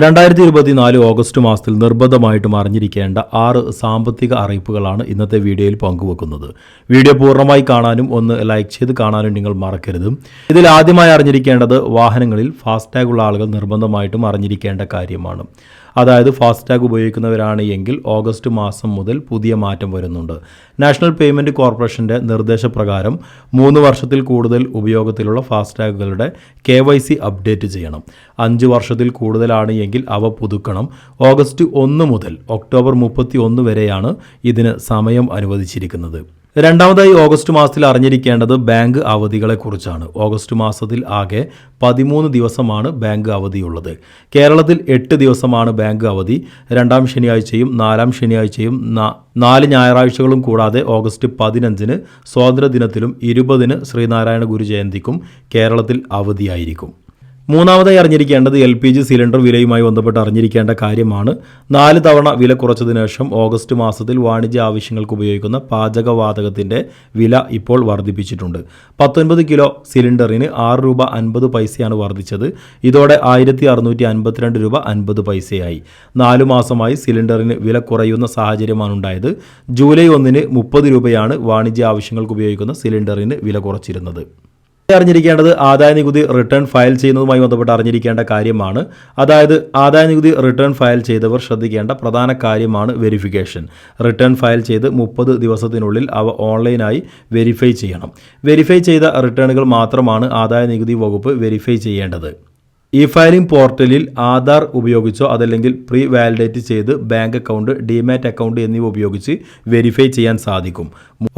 രണ്ടായിരത്തി ഇരുപത്തിനാല് ഓഗസ്റ്റ് മാസത്തിൽ നിർബന്ധമായിട്ടും അറിഞ്ഞിരിക്കേണ്ട ആറ് സാമ്പത്തിക അറിയിപ്പുകളാണ് ഇന്നത്തെ വീഡിയോയിൽ പങ്കുവെക്കുന്നത്. വീഡിയോ പൂർണമായി കാണാനും ഒന്ന് ലൈക്ക് ചെയ്ത് കാണാനും നിങ്ങൾ മറക്കരുത്. ഇതിൽ ആദ്യമായി അറിഞ്ഞിരിക്കേണ്ടത് വാഹനങ്ങളിൽ ഫാസ്ടാഗ് ഉള്ള ആളുകൾ നിർബന്ധമായിട്ടും അറിഞ്ഞിരിക്കേണ്ട കാര്യമാണ്. അതായത് ഫാസ്ടാഗ് ഉപയോഗിക്കുന്നവരാണ് എങ്കിൽ ഓഗസ്റ്റ് മാസം മുതൽ പുതിയ മാറ്റം വരുന്നുണ്ട്. നാഷണൽ പേയ്മെന്റ് കോർപ്പറേഷന്റെ നിർദ്ദേശപ്രകാരം മൂന്ന് വർഷത്തിൽ കൂടുതൽ ഉപയോഗത്തിലുള്ള ഫാസ്ടാഗുകളുടെ കെ വൈ സി അപ്ഡേറ്റ് ചെയ്യണം. അഞ്ച് വർഷത്തിൽ കൂടുതലാണ് എങ്കിൽ അവ പുതുക്കണം. ഓഗസ്റ്റ് ഒന്ന് മുതൽ ഒക്ടോബർ മുപ്പത്തി ഒന്ന് വരെയാണ് ഇതിന് സമയം അനുവദിച്ചിരിക്കുന്നത്. രണ്ടാമതായി ഓഗസ്റ്റ് മാസത്തിൽ അറിഞ്ഞിരിക്കേണ്ടത് ബാങ്ക് അവധികളെക്കുറിച്ചാണ്. ഓഗസ്റ്റ് മാസത്തിൽ ആകെ പതിമൂന്ന് ദിവസമാണ് ബാങ്ക് അവധിയുള്ളത്. കേരളത്തിൽ എട്ട് ദിവസമാണ് ബാങ്ക് അവധി. രണ്ടാം ശനിയാഴ്ചയും നാലാം ശനിയാഴ്ചയും നാല് ഞായറാഴ്ചകളും കൂടാതെ ഓഗസ്റ്റ് പതിനഞ്ചിന് സ്വാതന്ത്ര്യദിനത്തിലും ഇരുപതിന് ശ്രീനാരായണ ഗുരു ജയന്തിക്കും കേരളത്തിൽ അവധിയായിരിക്കും. മൂന്നാമതായി അറിഞ്ഞിരിക്കേണ്ടത് എൽ പി ജി സിലിണ്ടർ വിലയുമായി ബന്ധപ്പെട്ട് അറിഞ്ഞിരിക്കേണ്ട കാര്യമാണ്. നാല് തവണ വില കുറച്ചതിന് ശേഷം ഓഗസ്റ്റ് മാസത്തിൽ വാണിജ്യ ആവശ്യങ്ങൾക്ക് ഉപയോഗിക്കുന്ന പാചകവാതകത്തിന്റെ വില ഇപ്പോൾ വർദ്ധിപ്പിച്ചിട്ടുണ്ട്. പത്തൊൻപത് കിലോ സിലിണ്ടറിന് ആറ് രൂപ അൻപത് പൈസയാണ് വർദ്ധിച്ചത്. ഇതോടെ ആയിരത്തി അറുന്നൂറ്റി അൻപത്തിരണ്ട് രൂപ അൻപത് പൈസയായി. നാലു മാസമായി സിലിണ്ടറിന് വില കുറയുന്ന സാഹചര്യമാണ് ഉണ്ടായത്. ജൂലൈ ഒന്നിന് മുപ്പത് രൂപയാണ് വാണിജ്യ ആവശ്യങ്ങൾക്ക് ഉപയോഗിക്കുന്ന സിലിണ്ടറിന് വില കുറച്ചിരുന്നത്. അറിഞ്ഞിരിക്കേണ്ടത് ആദായ നികുതി റിട്ടേൺ ഫയൽ ചെയ്യുന്നതുമായി ബന്ധപ്പെട്ട് അറിഞ്ഞിരിക്കേണ്ട കാര്യമാണ്. അതായത് ആദായ നികുതി റിട്ടേൺ ഫയൽ ചെയ്തവർ ശ്രദ്ധിക്കേണ്ട പ്രധാന കാര്യമാണ് വെരിഫിക്കേഷൻ റിട്ടേൺ ഫയൽ ചെയ്ത് മുപ്പത് ദിവസത്തിനുള്ളിൽ അവ ഓൺലൈനായി വെരിഫൈ ചെയ്യണം. വെരിഫൈ ചെയ്ത റിട്ടേണുകൾ മാത്രമാണ് ആദായ നികുതി വകുപ്പ് വെരിഫൈ ചെയ്യേണ്ടത്. ഇ ഫയലിംഗ് പോർട്ടലിൽ ആധാർ ഉപയോഗിച്ചോ അതല്ലെങ്കിൽ പ്രീ വാലിഡേറ്റ് ചെയ്ത് ബാങ്ക് അക്കൗണ്ട് ഡിമാറ്റ് അക്കൗണ്ട് എന്നിവ ഉപയോഗിച്ച് വെരിഫൈ ചെയ്യാൻ സാധിക്കും.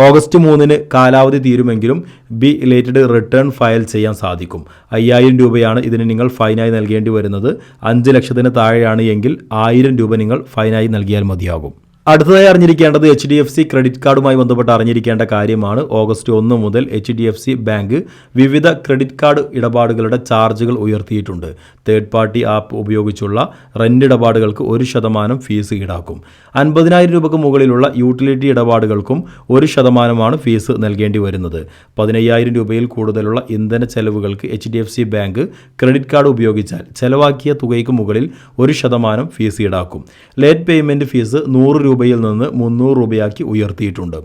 ഓഗസ്റ്റ് മൂന്നിന് കാലാവധി തീരുമെങ്കിലും ബി റിലേറ്റഡ് റിട്ടേൺ ഫയൽ ചെയ്യാൻ സാധിക്കും. അയ്യായിരം രൂപയാണ് ഇതിന് നിങ്ങൾ ഫൈനായി നൽകേണ്ടി വരുന്നത്. അഞ്ച് ലക്ഷത്തിന് താഴെയാണ് എങ്കിൽ ആയിരം രൂപ നിങ്ങൾ ഫൈനായി നൽകിയാൽ മതിയാകും. അടുത്തതായി അറിഞ്ഞിരിക്കേണ്ടത് H D F C credit കാർഡുമായി ബന്ധപ്പെട്ട് അറിഞ്ഞിരിക്കേണ്ട കാര്യമാണ്. ഓഗസ്റ്റ് ഒന്ന് മുതൽ H D F C bank വിവിധ ക്രെഡിറ്റ് കാർഡ് ഇടപാടുകളുടെ ചാർജുകൾ ഉയർത്തിയിട്ടുണ്ട്. തേർഡ് പാർട്ടി ആപ്പ് ഉപയോഗിച്ചുള്ള റെന്റ് ഇടപാടുകൾക്ക് ഒരു ശതമാനം ഫീസ് ഈടാക്കും. അൻപതിനായിരം രൂപയ്ക്ക് മുകളിലുള്ള യൂട്ടിലിറ്റി ഇടപാടുകൾക്കും ഒരു ശതമാനമാണ് ഫീസ് നൽകേണ്ടി വരുന്നത്. പതിനയ്യായിരം രൂപയിൽ കൂടുതലുള്ള ഇന്ധന ചെലവുകൾക്ക് H D F C bank credit card ഉപയോഗിച്ചാൽ ചെലവാക്കിയ തുകയ്ക്ക് മുകളിൽ ഒരു ശതമാനം ഫീസ് ഈടാക്കും. ലേറ്റ് പേയ്മെന്റ് ഫീസ് നൂറ് രൂപയിൽ നിന്ന് മുന്നൂറ് രൂപയാക്കി ഉയർത്തിയിട്ടുണ്ട്.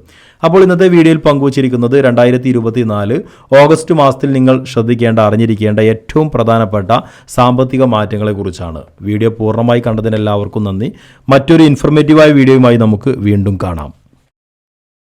അപ്പോൾ ഇന്നത്തെ വീഡിയോയിൽ പങ്കുവച്ചിരിക്കുന്നത് രണ്ടായിരത്തി ഇരുപത്തി നാല് ഓഗസ്റ്റ് മാസത്തിൽ നിങ്ങൾ ശ്രദ്ധിക്കേണ്ട അറിഞ്ഞിരിക്കേണ്ട ഏറ്റവും പ്രധാനപ്പെട്ട സാമ്പത്തിക മാറ്റങ്ങളെക്കുറിച്ചാണ്. വീഡിയോ പൂർണമായി കണ്ടതിന് എല്ലാവർക്കും നന്ദി. മറ്റൊരു ഇൻഫർമേറ്റീവായ വീഡിയോയുമായി നമുക്ക് വീണ്ടും കാണാം.